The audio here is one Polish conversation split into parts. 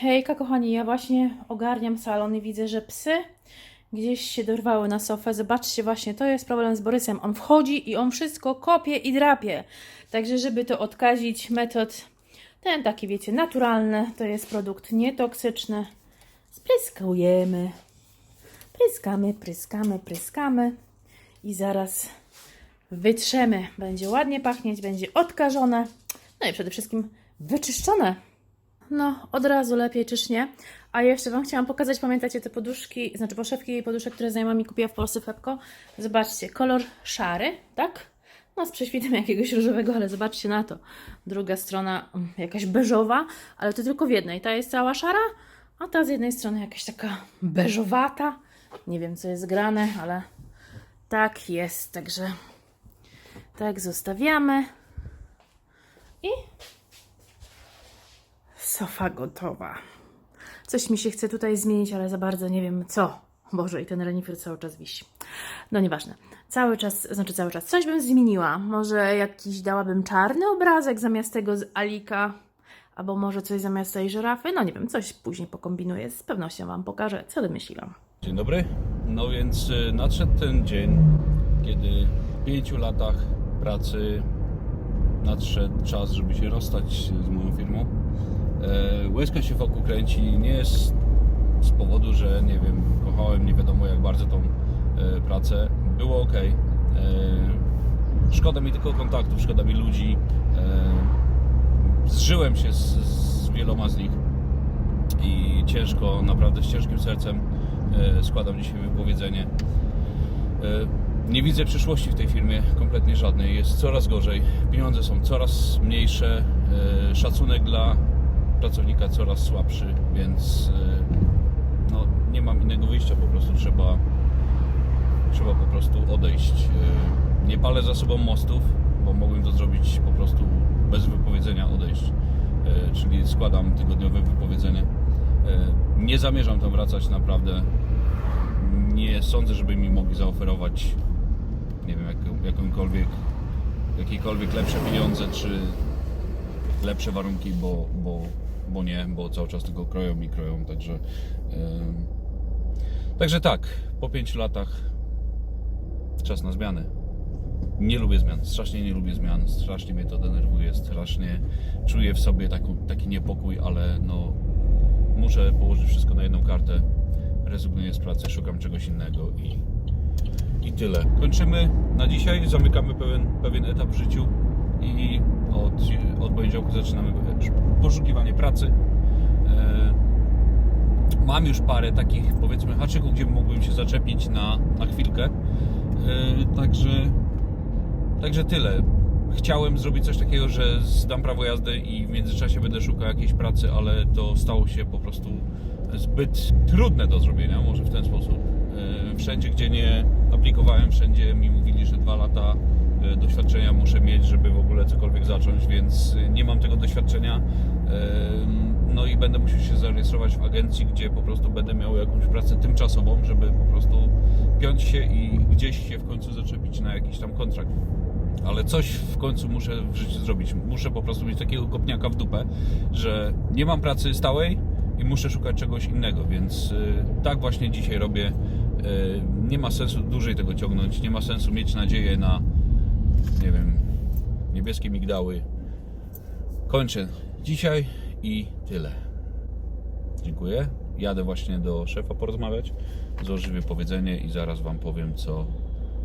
Hejka kochani, ja właśnie ogarniam salon i widzę, że psy gdzieś się dorwały na sofę. Zobaczcie właśnie, to jest problem z Borysem. On wchodzi i on wszystko kopie i drapie. Także żeby to odkazić, metod ten taki wiecie, naturalny, to jest produkt nietoksyczny. Spryskujemy. Pryskamy, pryskamy, pryskamy i zaraz wytrzemy. Będzie ładnie pachnieć, będzie odkażone, no i przede wszystkim wyczyszczone. No, od razu lepiej, czyż nie? A jeszcze Wam chciałam pokazać, pamiętacie te poduszki, znaczy poszewki i poduszek, które znajoma kupiła w Polsce Fepko? Zobaczcie, kolor szary, tak? No, z prześwitem jakiegoś różowego, ale zobaczcie na to. Druga strona mm, jakaś beżowa, ale to tylko w jednej. Ta jest cała szara, a ta z jednej strony jakaś taka beżowata. Nie wiem, co jest grane, ale tak jest. Także tak zostawiamy. I sofa gotowa. Coś mi się chce tutaj zmienić, ale za bardzo nie wiem co. Boże, i ten renifer cały czas wisi. No nieważne. Cały czas, znaczy cały czas. Coś bym zmieniła. Może jakiś dałabym czarny obrazek zamiast tego z Alika. Albo może coś zamiast tej żyrafy. No nie wiem, coś później pokombinuję. Z pewnością Wam pokażę, co wymyśliłam. Dzień dobry. No więc y, nadszedł ten dzień, kiedy po pięciu latach pracy nadszedł czas, żeby się rozstać z moją firmą. E, Łezka się wokół kręci nie jest z powodu, że nie wiem, kochałem nie wiadomo jak bardzo tą e, pracę. Było ok. Szkoda mi tylko kontaktów, szkoda mi ludzi. E, Zżyłem się z, z wieloma z nich i ciężko, naprawdę z ciężkim sercem e, składam dzisiaj wypowiedzenie. E, Nie widzę przyszłości w tej firmie, kompletnie żadnej. Jest coraz gorzej, pieniądze są coraz mniejsze, e, szacunek dla pracownika coraz słabszy, więc e, no, nie mam innego wyjścia, po prostu trzeba, trzeba po prostu odejść. E, Nie palę za sobą mostów, bo mogłem to zrobić po prostu bez wypowiedzenia odejść. E, Czyli składam tygodniowe wypowiedzenie. Nie zamierzam tam wracać naprawdę. Nie sądzę, żeby mi mogli zaoferować nie wiem, jaką- jakąkolwiek, jakiekolwiek lepsze pieniądze, czy lepsze warunki, bo, bo, bo nie, bo cały czas tylko kroją i kroją, także także tak, po pięciu latach czas na zmiany. Nie lubię zmian, strasznie nie lubię zmian, strasznie mnie to denerwuje, strasznie czuję w sobie taką, taki niepokój, ale no muszę położyć wszystko na jedną kartę, rezygnuję z pracy, szukam czegoś innego i, i tyle. Kończymy na dzisiaj, zamykamy pewien, pewien etap w życiu i od, od poniedziałku zaczynamy poszukiwanie pracy. E, Mam już parę takich powiedzmy haczyków, gdzie mógłbym się zaczepić na, na chwilkę. E, Także Także tyle. Chciałem zrobić coś takiego, że zdam prawo jazdy i w międzyczasie będę szukał jakiejś pracy, ale to stało się po prostu zbyt trudne do zrobienia, może w ten sposób. E, Wszędzie, gdzie nie aplikowałem, wszędzie mi mówili, że dwa lata doświadczenia muszę mieć, żeby w ogóle cokolwiek zacząć, więc e, nie mam tego doświadczenia. E, No i będę musiał się zarejestrować w agencji, gdzie po prostu będę miał jakąś pracę tymczasową, żeby po prostu piąć się i gdzieś się w końcu zaczepić na jakiś tam kontrakt ale coś w końcu muszę w życiu zrobić. Muszę po prostu mieć takiego kopniaka w dupę, że nie mam pracy stałej i muszę szukać czegoś innego, więc y, tak właśnie dzisiaj robię. Nie ma sensu dłużej tego ciągnąć, nie ma sensu mieć nadzieję na, nie wiem, niebieskie migdały. Kończę dzisiaj i tyle. Dziękuję. Jadę właśnie do szefa porozmawiać, złożyć wypowiedzenie i zaraz Wam powiem, co,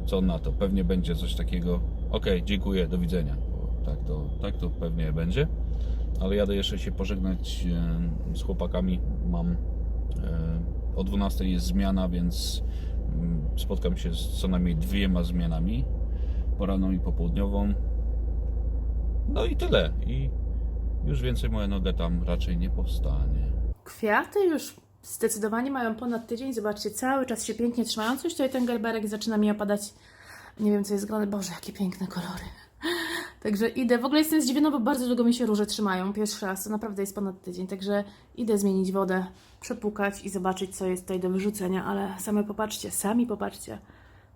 co na to. Pewnie będzie coś takiego. Ok, dziękuję, do widzenia. Bo tak, to, tak to pewnie będzie. Ale jadę jeszcze się pożegnać z chłopakami. Mam e, o 12 jest zmiana, więc mm, spotkam się z co najmniej dwiema zmianami. Poranną i popołudniową. No i tyle. I już więcej moja noga tam raczej nie powstanie. Kwiaty już zdecydowanie mają ponad tydzień. Zobaczcie, cały czas się pięknie trzymają. Coś tutaj ten gerberek zaczyna mi opadać. Nie wiem, co jest grane. Boże, jakie piękne kolory. Także idę. W ogóle jestem zdziwiona, bo bardzo długo mi się róże trzymają. Pierwszy raz, to naprawdę jest ponad tydzień. Także idę zmienić wodę, przepukać i zobaczyć, co jest tutaj do wyrzucenia. Ale same popatrzcie, sami popatrzcie.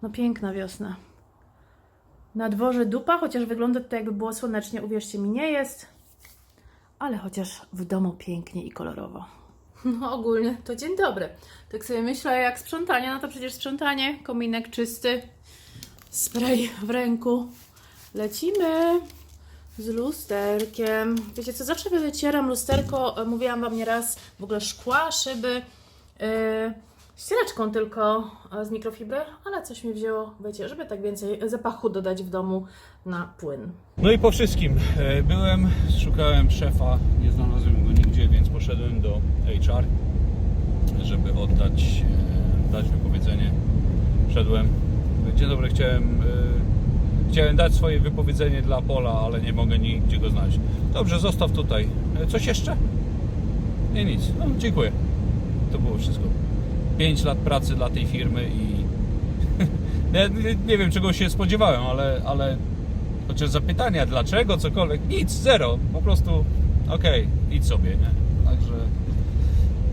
No piękna wiosna. Na dworze dupa, chociaż wygląda to jakby było słonecznie, uwierzcie mi, nie jest. Ale chociaż w domu pięknie i kolorowo. No ogólnie to dzień dobry. Tak sobie myślę, jak sprzątanie, no to przecież sprzątanie, kominek czysty, spray w ręku. Lecimy z lusterkiem. Wiecie co, zawsze wycieram lusterko, e, mówiłam Wam nieraz, w ogóle szkła, szyby, yy, ściereczką tylko e, z mikrofibry, ale coś mi wzięło, wiecie, żeby tak więcej zapachu dodać w domu na płyn. No i po wszystkim. E, Byłem, szukałem szefa, nie znalazłem go nigdzie, więc poszedłem do HR, żeby oddać e, dać wypowiedzenie. Wszedłem. Dzień dobry, chciałem, chciałem dać swoje wypowiedzenie dla Pola, ale nie mogę nigdzie go znaleźć. Dobrze, zostaw tutaj. Coś jeszcze? Nie, nic. No, dziękuję. To było wszystko. 5 lat pracy dla tej firmy i nie, wiem czego się spodziewałem, ale, ale chociaż zapytania dlaczego, cokolwiek, nic, zero, po prostu okej, idź sobie, nie? Także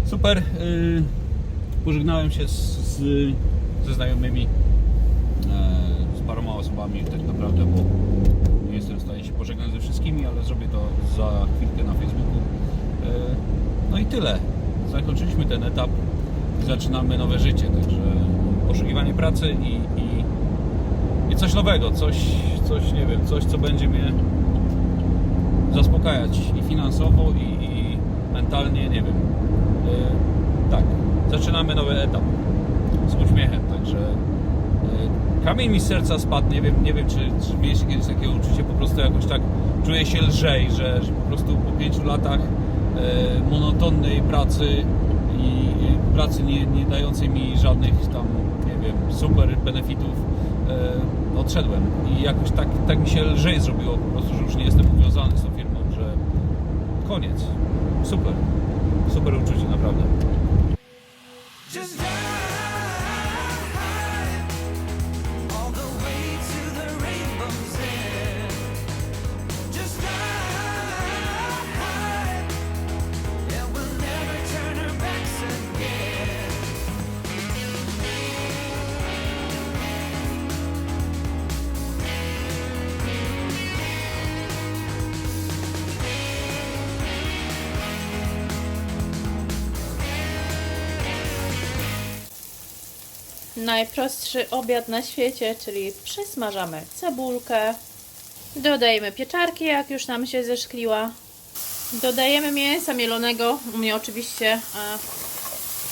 super. Yy, pożegnałem się z, z, ze znajomymi, e, z paroma osobami tak naprawdę, bo nie jestem w stanie się pożegnać ze wszystkimi, ale zrobię to za chwilkę na Facebooku. E, no i tyle. Zakończyliśmy ten etap zaczynamy nowe życie, także poszukiwanie pracy i, i i coś nowego, coś, coś nie wiem, coś co będzie mnie zaspokajać i finansowo i, i mentalnie, nie wiem. Yy, tak, zaczynamy nowy etap z uśmiechem, także yy, kamień mi z serca spadł, nie wiem, nie wiem czy, czy mieliście kiedyś takie uczucie, po prostu jakoś tak czuję się lżej, że, że po prostu po pięciu latach yy, monotonnej pracy i pracy nie, nie dającej mi żadnych tam, nie wiem, super benefitów e, odszedłem i jakoś tak, tak mi się lżej zrobiło po prostu, że już nie jestem uwiązany z tą firmą, że koniec. Super. Super uczucie, naprawdę. Najprostszy obiad na świecie, czyli przysmażamy cebulkę, dodajemy pieczarki, jak już nam się zeszkliła, dodajemy mięsa mielonego, u mnie oczywiście e,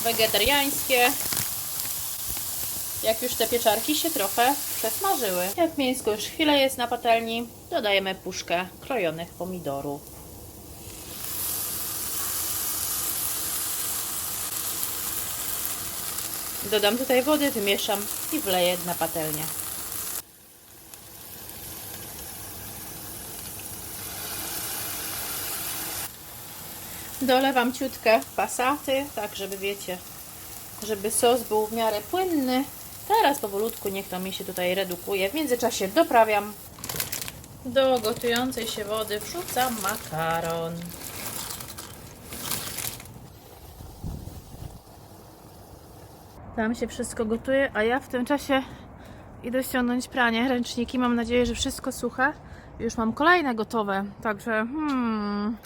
wegetariańskie, jak już te pieczarki się trochę przesmażyły. Jak mięsko już chwilę jest na patelni, dodajemy puszkę krojonych pomidorów. Dodam tutaj wody, wymieszam i wleję na patelnię. Dolewam ciutkę pasaty, tak żeby wiecie, żeby sos był w miarę płynny. Teraz powolutku niech to mi się tutaj redukuje. W międzyczasie doprawiam. Do gotującej się wody wrzucam makaron. Tam się wszystko gotuje, a ja w tym czasie idę ściągnąć pranie, ręczniki. Mam nadzieję, że wszystko suche. Już mam kolejne gotowe, także hmm,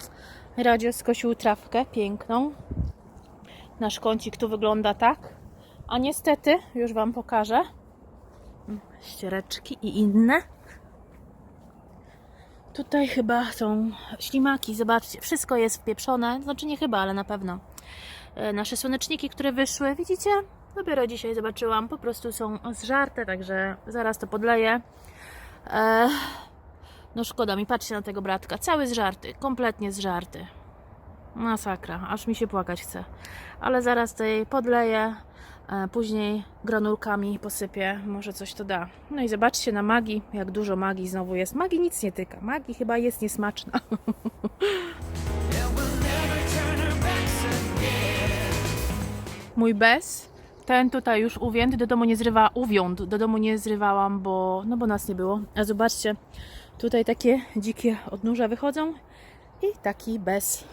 Radio skosił trawkę piękną. Nasz kącik tu wygląda tak. A niestety, już Wam pokażę, ściereczki i inne. Tutaj chyba są ślimaki, zobaczcie, wszystko jest wpieprzone, znaczy nie chyba, ale na pewno. E, Nasze słoneczniki, które wyszły, widzicie? Dopiero dzisiaj zobaczyłam, po prostu są zżarte, także zaraz to podleję. No szkoda mi, patrzcie na tego bratka, cały zżarty, kompletnie zżarty. Masakra, aż mi się płakać chce. Ale zaraz tutaj podleję, e, później granulkami posypię, może coś to da. No i zobaczcie na magii, jak dużo magii znowu jest. Magii nic nie tyka, magii chyba jest niesmaczna. Mój bez, ten tutaj już uwięd, do domu nie zrywa, uwiąd, do domu nie zrywałam, bo, no bo nas nie było. A zobaczcie, tutaj takie dzikie odnóża wychodzą i taki bez.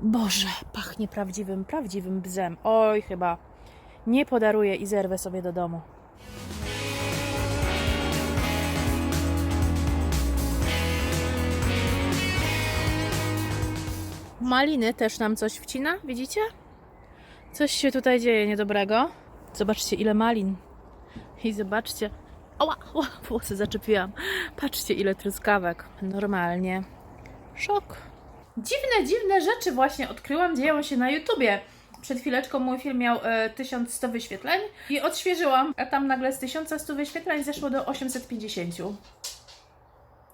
Boże, pachnie prawdziwym, prawdziwym bzem. Oj, chyba nie podaruję i zerwę sobie do domu. Maliny też nam coś wcina, widzicie? Coś się tutaj dzieje niedobrego. Zobaczcie ile malin. I zobaczcie. Oła, oła, włosy zaczepiłam. Patrzcie ile truskawek. Normalnie. Szok. Dziwne, dziwne rzeczy właśnie odkryłam, dzieją się na YouTubie. Przed chwileczką mój film miał e, 1100 wyświetleń i odświeżyłam, a tam nagle z 1100 wyświetleń zeszło do 850.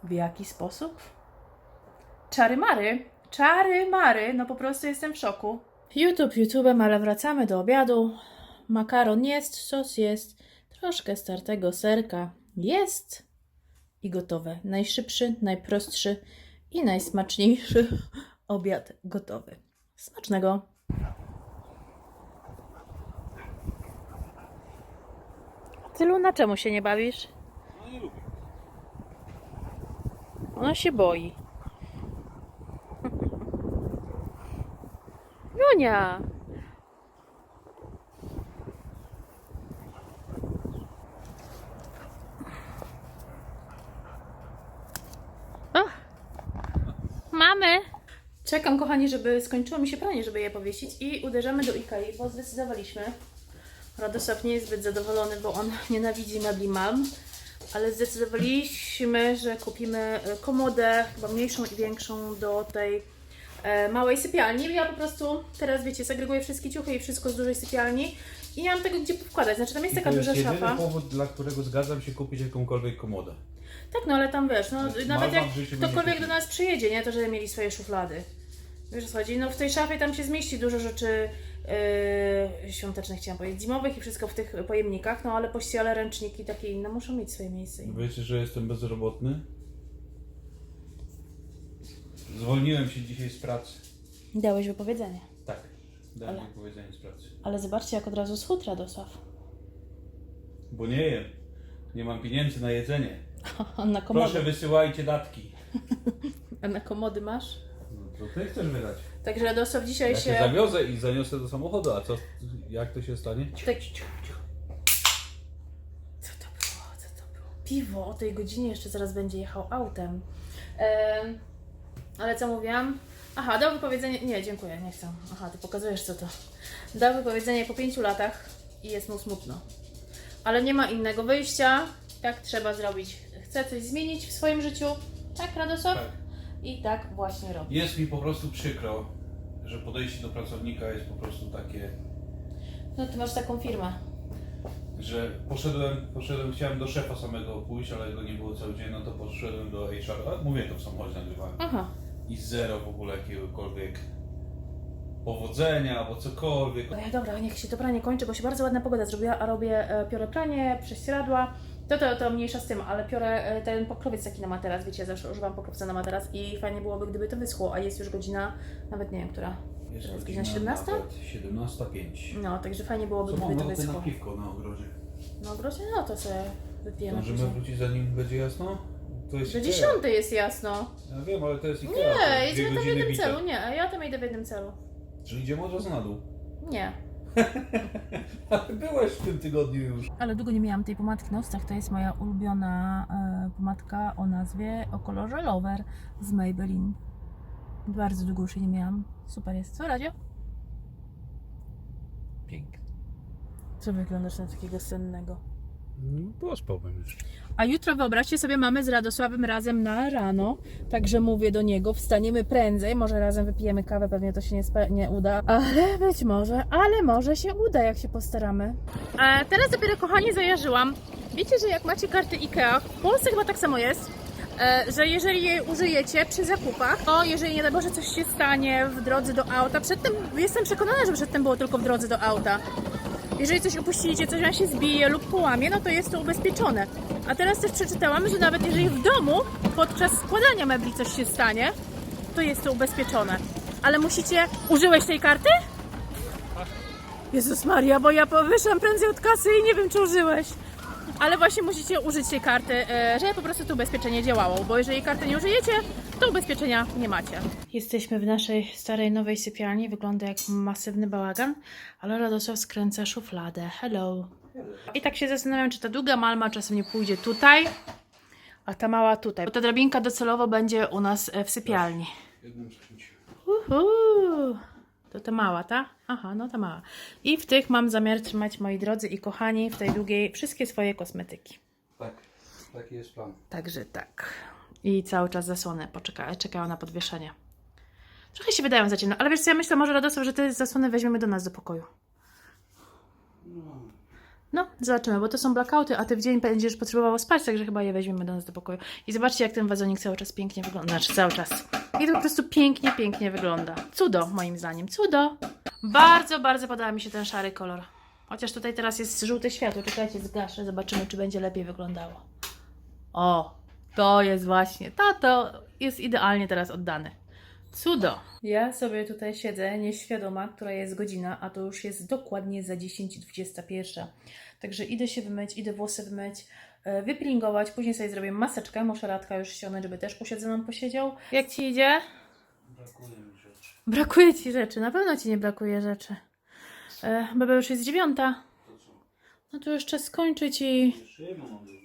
W jaki sposób? Czary mary. Czary mary. No po prostu jestem w szoku. YouTube YouTube'em, ale wracamy do obiadu. Makaron jest, sos jest, troszkę startego serka jest i gotowe. Najszybszy, najprostszy i najsmaczniejszy obiad gotowy. Smacznego! Tylu, na czemu się nie bawisz? No nie lubię. Ona się boi. Jonia! O! Mamy! Czekam, kochani, żeby skończyło mi się pranie, żeby je powiesić i uderzamy do Ikei, bo zdecydowaliśmy. Radosław nie jest zbyt zadowolony, bo on nienawidzi mebli mam, ale zdecydowaliśmy, że kupimy e, komodę, chyba mniejszą i większą do tej małej sypialni. Ja po prostu teraz, wiecie, segreguję wszystkie ciuchy i wszystko z dużej sypialni i nie mam tego gdzie wkładać. Znaczy tam jest taka to jest duża jedyny szafa. powód, dla którego zgadzam się kupić jakąkolwiek komodę. Tak, no ale tam wiesz, no Malwa nawet jak w życiu ktokolwiek kupił. do nas przyjedzie, nie, to żeby mieli swoje szuflady. Wiesz o co chodzi? No w tej szafie tam się zmieści dużo rzeczy yy, świątecznych, chciałam powiedzieć, zimowych i wszystko w tych pojemnikach, no ale pościele, ręczniki takie inne muszą mieć swoje miejsce. Wiecie, że jestem bezrobotny? Zwolniłem się dzisiaj z pracy. Dałeś wypowiedzenie. Tak, dałem Ale- wypowiedzenie z pracy. Ale zobaczcie, jak od razu schudł Radosław. Bo nie jem. Nie mam pieniędzy na jedzenie. A na komody. Proszę wysyłajcie datki. A na komody masz? No to ty chcesz wydać. Także Radosław dzisiaj Ja się się... zawiozę i zaniosę do samochodu, a co, jak to się stanie? Tak... Co to było? Co to było? Piwo o tej godzinie jeszcze zaraz będzie jechał autem. Em, ale co mówiłam? Aha, dał wypowiedzenie. Nie, dziękuję, nie chcę. Aha, ty pokazujesz co to. Dał wypowiedzenie po pięciu latach i jest mu smutno. Ale nie ma innego wyjścia. Tak trzeba zrobić. Chce coś zmienić w swoim życiu. Tak, Radosław? Tak. I tak właśnie robi. Jest mi po prostu przykro, że podejście do pracownika jest po prostu takie, No ty masz taką firmę. że poszedłem, poszedłem, chciałem do szefa samego pójść, ale go nie było cały dzień, no to poszedłem do HR, a mówię to w samochodzie nagrywałem. Aha. I zero w ogóle jakiegokolwiek powodzenia albo cokolwiek. Ej, dobra, niech się to pranie kończy, bo się bardzo ładna pogoda zrobiła, a robię e, piorę pranie, prześcieradła. To, to, to mniejsza z tym, ale piorę e, ten pokrowiec taki na materac, wiecie, ja zawsze używam pokrowca na materac i fajnie byłoby, gdyby to wyschło, a jest już godzina, nawet nie wiem, która. Jest Teraz godzina godzina 17? nawet 17.05. No, także fajnie byłoby, Co gdyby to ochotę na wyschło. piwko na ogrodzie. No, grocie, no to sobie wypijemy Zdążymy później. wrócić zanim będzie jasno? To jest Że Ikea. dziesiąty jest jasno. Ja wiem, ale to jest Ikea. to Nie, dwie jedziemy tam w godziny jednym bite. celu, nie, ja tam idę w jednym celu. Czyli idziemy od razu na dół. Nie. Ale byłeś w tym tygodniu już. Ale długo nie miałam tej pomadki na ustach. To jest moja ulubiona e, pomadka o nazwie, o kolorze Lover z Maybelline. Bardzo długo już jej nie miałam. Super jest. Co, Radio? Pięknie. Co wyglądasz na takiego sennego? Pospałbym jeszcze. A jutro wyobraźcie sobie, mamy z Radosławem razem na rano. Także mówię do niego, wstaniemy prędzej, może razem wypijemy kawę, pewnie to się nie, nie uda. Ale być może, ale może się uda, jak się postaramy. E, teraz dopiero, kochani, zajarzyłam. Wiecie, że jak macie karty IKEA, w Polsce chyba tak samo jest, e, że jeżeli je użyjecie przy zakupach, to jeżeli nie daj Boże coś się stanie w drodze do auta, przedtem, jestem przekonana, że przedtem było tylko w drodze do auta, jeżeli coś upuścicie, coś wam się zbije lub połamie, no to jest to ubezpieczone. A teraz też przeczytałam, że nawet jeżeli w domu podczas składania mebli coś się stanie, to jest to ubezpieczone. Ale musicie... Użyłeś tej karty? Jezus Maria, bo ja wyszłam prędzej od kasy i nie wiem, czy użyłeś. Ale właśnie musicie użyć tej karty, e, żeby po prostu to ubezpieczenie działało, bo jeżeli karty nie użyjecie, to ubezpieczenia nie macie. Jesteśmy w naszej starej, nowej sypialni. Wygląda jak masywny bałagan, ale Radosław skręca szufladę. Hello. I tak się zastanawiam, czy ta długa malma czasem nie pójdzie tutaj, a ta mała tutaj. Bo ta drabinka docelowo będzie u nas e, w sypialni. Jednym skręcie. Uhu. To ta mała, ta? Aha, no ta mała. I w tych mam zamiar trzymać, moi drodzy i kochani, w tej długiej wszystkie swoje kosmetyki. Tak, taki jest plan. Także tak. I cały czas zasłony poczeka, czekają na podwieszenie. Trochę się wydają za ciemno, ale wiesz co, ja myślę może Radosław, że te zasłony weźmiemy do nas do pokoju. No, zobaczymy, bo to są blackouty, a ty w dzień będziesz potrzebował spać, także chyba je weźmiemy do nas do pokoju. I zobaczcie, jak ten wazonik cały czas pięknie wygląda. Znaczy, cały czas. I to po prostu pięknie, pięknie wygląda. Cudo, moim zdaniem. Cudo. Bardzo, bardzo podoba mi się ten szary kolor. Chociaż tutaj teraz jest żółte światło. Czekajcie, zgaszę. Zobaczymy, czy będzie lepiej wyglądało. O, to jest właśnie. To, to jest idealnie teraz oddany. Cudo. Ja sobie tutaj siedzę, nieświadoma, która jest godzina, a to już jest dokładnie za 10.21. Także idę się wymyć, idę włosy wymyć, e, wypilingować, później sobie zrobię maseczkę, muszę Radka już ściągnąć, żeby też posiedzoną posiedział. Jak Ci idzie? Brakuje mi rzeczy. Brakuje Ci rzeczy, na pewno Ci nie brakuje rzeczy. E, Bebe już jest dziewiąta. No to czas skończyć i...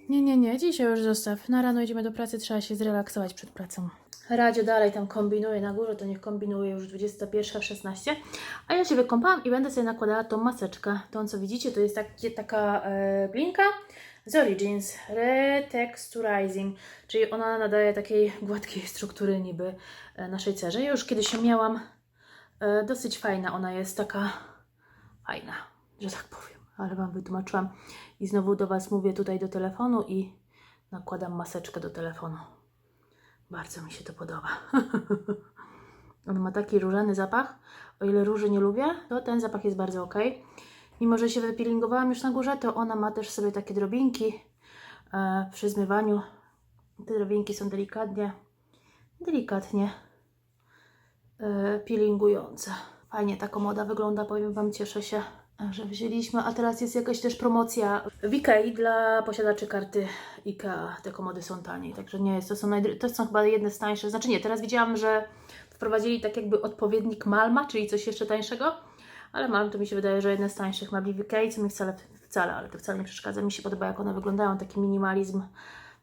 Nie, nie, nie, dzisiaj już zostaw. Na rano idziemy do pracy, trzeba się zrelaksować przed pracą. Radzio dalej tam kombinuje na górze, to niech kombinuje już 21.16. A ja się wykąpałam i będę sobie nakładała tą maseczkę. Tą co widzicie, to jest takie, taka e, blinka z Origins Retexturizing, czyli ona nadaje takiej gładkiej struktury niby e, naszej cerze. Ja już kiedyś ją miałam. E, dosyć fajna ona jest, taka fajna, że tak powiem. Ale Wam wytłumaczyłam. I znowu do Was mówię tutaj do telefonu i nakładam maseczkę do telefonu. Bardzo mi się to podoba. On ma taki różany zapach. O ile róży nie lubię, to ten zapach jest bardzo ok. Mimo, że się wypilingowałam już na górze, to ona ma też sobie takie drobinki e, przy zmywaniu. Te drobinki są delikatnie, delikatnie e, peelingujące. Fajnie ta komoda wygląda, powiem Wam, cieszę się, że wzięliśmy. A teraz jest jakaś też promocja w dla posiadaczy karty IKEA. Te komody są taniej, także nie jest, to są, to są chyba jedne z tańszych. Znaczy nie, teraz widziałam, że wprowadzili tak jakby odpowiednik Malma, czyli coś jeszcze tańszego. Ale Malm to mi się wydaje, że jedne z tańszych mebli w Ikei, co mi wcale, wcale, ale to wcale nie przeszkadza. Mi się podoba, jak one wyglądają, taki minimalizm.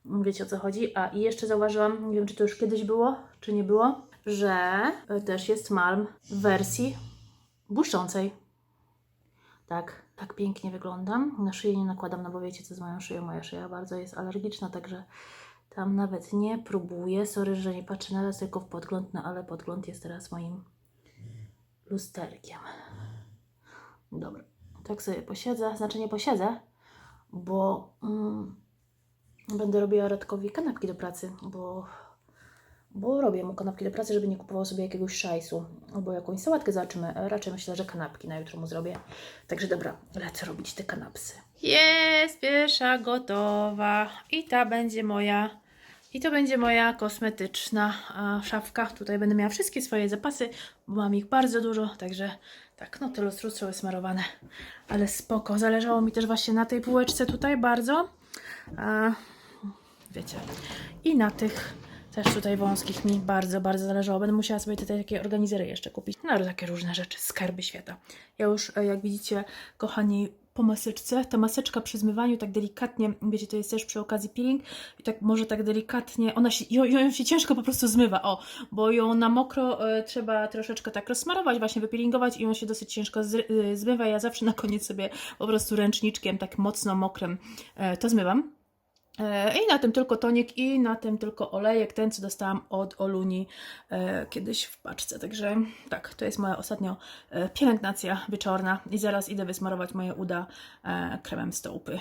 Wiecie o co chodzi. A i jeszcze zauważyłam, nie wiem czy to już kiedyś było, czy nie było, że y, też jest Malm w wersji błyszczącej. Tak, tak pięknie wyglądam. Na szyję nie nakładam, no bo wiecie co z moją szyją. Moja szyja bardzo jest alergiczna, także tam nawet nie próbuję. Sorry, że nie patrzę na was tylko w podgląd, no ale podgląd jest teraz moim lusterkiem. Dobra, tak sobie posiedzę. Znaczy nie posiedzę, bo mm, będę robiła Radkowi kanapki do pracy, bo bo robię mu kanapki do pracy, żeby nie kupował sobie jakiegoś szajsu albo jakąś sałatkę. Zobaczymy. Raczej myślę, że kanapki na jutro mu zrobię. Także dobra, lecę robić te kanapsy. Jest pierwsza gotowa. I ta będzie moja. I to będzie moja kosmetyczna szafka. Tutaj będę miała wszystkie swoje zapasy, bo mam ich bardzo dużo, także tak, no te lustro są smarowane, ale spoko. Zależało mi też właśnie na tej półeczce tutaj bardzo. A, wiecie. I na tych też tutaj wąskich mi bardzo, bardzo zależało. Będę musiała sobie tutaj takie organizery jeszcze kupić. No, takie różne rzeczy, skarby świata. Ja już, e, jak widzicie, kochani, po maseczce, ta maseczka przy zmywaniu tak delikatnie, wiecie, to jest też przy okazji peeling i tak może tak delikatnie, ona się, ją, ją się ciężko po prostu zmywa, o, bo ją na mokro e, trzeba troszeczkę tak rozsmarować, właśnie wypeelingować i ją się dosyć ciężko z, e, zmywa. Ja zawsze na koniec sobie po prostu ręczniczkiem tak mocno mokrym e, to zmywam. E, I na tym tylko tonik i na tym tylko olejek, ten co dostałam od Oluni e, kiedyś w paczce. Także tak, to jest moja ostatnio e, pielęgnacja wieczorna i zaraz idę wysmarować moje uda kremem stołpy.